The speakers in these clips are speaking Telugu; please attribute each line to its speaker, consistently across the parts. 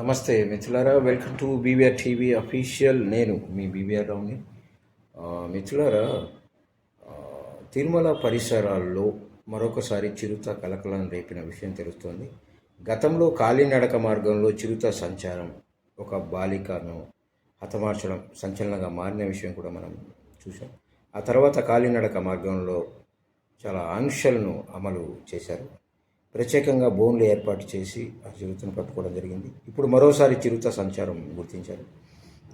Speaker 1: నమస్తే మిత్రులారా welcome to BVR TV official. నేను మీ బీవీఆర్ రావుని మిథులారా మిత్రులారా తిరుమల పరిసరాల్లో మరొకసారి చిరుత కలకలం రేపిన విషయం తెలుస్తోంది. గతంలో కాలినడక మార్గంలో చిరుత సంచారం ఒక బాలికను హతమార్చడం సంచలనంగా మారిన విషయం కూడా మనం చూసాం ఆ తర్వాత కాలినడక మార్గంలో చాలా ఆంక్షలను అమలు చేశారు. ప్రత్యేకంగా బోన్లు ఏర్పాటు చేసి ఆ చిరుతను పట్టుకోవడం జరిగింది. ఇప్పుడు మరోసారి చిరుత సంచారం గుర్తించారు.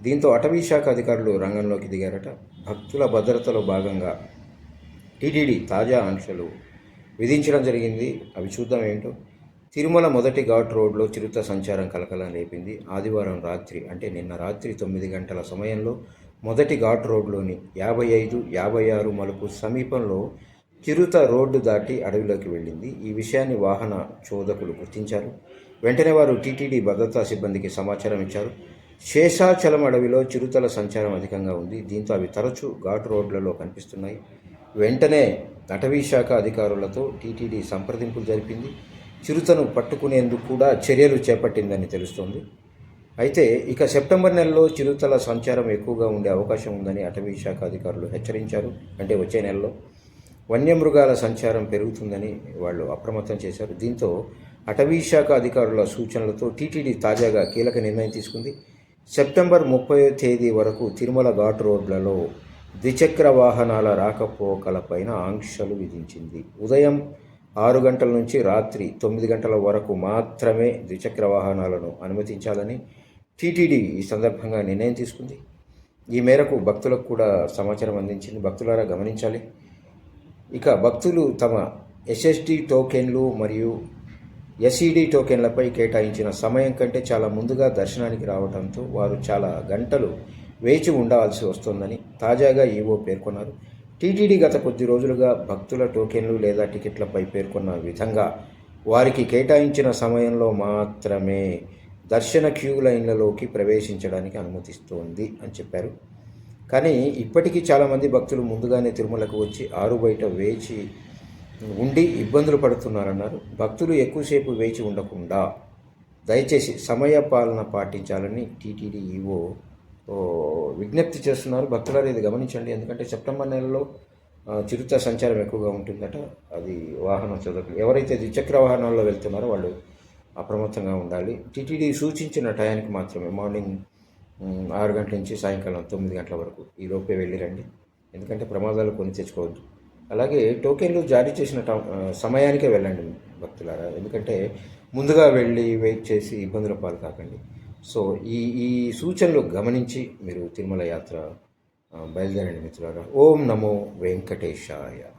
Speaker 1: దీంతో అటవీ శాఖ అధికారులు రంగంలోకి దిగారట. భక్తుల భద్రతలో భాగంగా టీటీడీ తాజా ఆంక్షలు విధించడం జరిగింది. అవి చూద్దాం ఏంటో. తిరుమల మొదటి ఘాట్ రోడ్లో చిరుత సంచారం కలకలం రేపింది. ఆదివారం రాత్రి అంటే నిన్న రాత్రి తొమ్మిది గంటల సమయంలో మొదటి ఘాట్ రోడ్లోని యాభై ఐదు యాభై ఆరు మలుపు సమీపంలో చిరుత రోడ్డు దాటి అడవిలోకి వెళ్ళింది. ఈ విషయాన్ని వాహన చోదకులు గుర్తించారు. వెంటనే వారు టీటీడీ భద్రతా సిబ్బందికి సమాచారం ఇచ్చారు. శేషాచలం అడవిలో చిరుతల సంచారం అధికంగా ఉంది. దీంతో అవి తరచూ ఘాటు రోడ్లలో కనిపిస్తున్నాయి. వెంటనే అటవీ శాఖ అధికారులతో టీటీడీ సంప్రదింపులు జరిపింది. చిరుతను పట్టుకునేందుకు కూడా చర్యలు చేపట్టిందని తెలుస్తోంది. అయితే ఇక సెప్టెంబర్ నెలలో చిరుతల సంచారం ఎక్కువగా ఉండే అవకాశం ఉందని అటవీ శాఖ అధికారులు హెచ్చరించారు. అంటే వచ్చే నెలలో వన్యమృగాల సంచారం పెరుగుతుందని వాళ్ళు అప్రమత్తం చేశారు. దీంతో అటవీ శాఖ అధికారుల సూచనలతో టీటీడీ తాజాగా కీలక నిర్ణయం తీసుకుంది. సెప్టెంబర్ ముప్పై తేదీ వరకు తిరుమల ఘాట్ రోడ్లలో ద్విచక్ర వాహనాల రాకపోకలపైన ఆంక్షలు విధించింది. ఉదయం ఆరు గంటల నుంచి రాత్రి తొమ్మిది గంటల వరకు మాత్రమే ద్విచక్ర వాహనాలను అనుమతించాలని టీటీడీ ఈ సందర్భంగా నిర్ణయం తీసుకుంది. ఈ మేరకు భక్తులకు కూడా సమాచారం అందించింది. భక్తులారా గమనించాలి. ఇక భక్తులు తమ ఎస్ఎస్డి టోకెన్లు మరియు ఎస్ఈడి టోకెన్లపై కేటాయించిన సమయం కంటే చాలా ముందుగా దర్శనానికి రావడంతో వారు చాలా గంటలు వేచి ఉండాల్సి వస్తోందని తాజాగా ఈవో పేర్కొన్నారు. టీటీడీ గత కొద్ది రోజులుగా భక్తుల టోకెన్లు లేదా టికెట్లపై పేర్కొన్న విధంగా వారికి కేటాయించిన సమయంలో మాత్రమే దర్శన క్యూ లైన్లలోకి ప్రవేశించడానికి అనుమతిస్తోంది అని చెప్పారు. కానీ ఇప్పటికీ చాలామంది భక్తులు ముందుగానే తిరుమలకు వచ్చి ఆరు బయట వేచి ఉండి ఇబ్బందులు పడుతున్నారన్నారు. భక్తులు ఎక్కువసేపు వేచి ఉండకుండా దయచేసి సమయ పాలన పాటించాలని టీటీడీ ఈవో విజ్ఞప్తి చేస్తున్నారు. భక్తులారు ఇది గమనించండి. ఎందుకంటే సెప్టెంబర్ నెలలో చిరుత సంచారం ఎక్కువగా ఉంటుందట. అది వాహనం చదువుకులు ఎవరైతే ద్విచక్ర వాహనాల్లో వెళ్తున్నారో వాళ్ళు అప్రమత్తంగా ఉండాలి. టీటీడీ సూచించిన టయానికి మాత్రమే మార్నింగ్ ఆరు గంటల నుంచి సాయంకాలం తొమ్మిది గంటల వరకు ఈ లోపే వెళ్ళిరండి ఎందుకంటే ప్రమాదాలు కొని తెచ్చుకోవద్దు. అలాగే టోకెన్లు జారీ చేసిన ట- సమయానికే వెళ్ళండి భక్తులారా. ఎందుకంటే ముందుగా వెళ్ళి వెయిట్ చేసి ఇబ్బందుల పాలు కాకండి సో ఈ ఈ సూచనలు గమనించి మీరు తిరుమల యాత్ర బయలుదేరండి మిత్రులారా. ఓం నమో వెంకటేశాయ.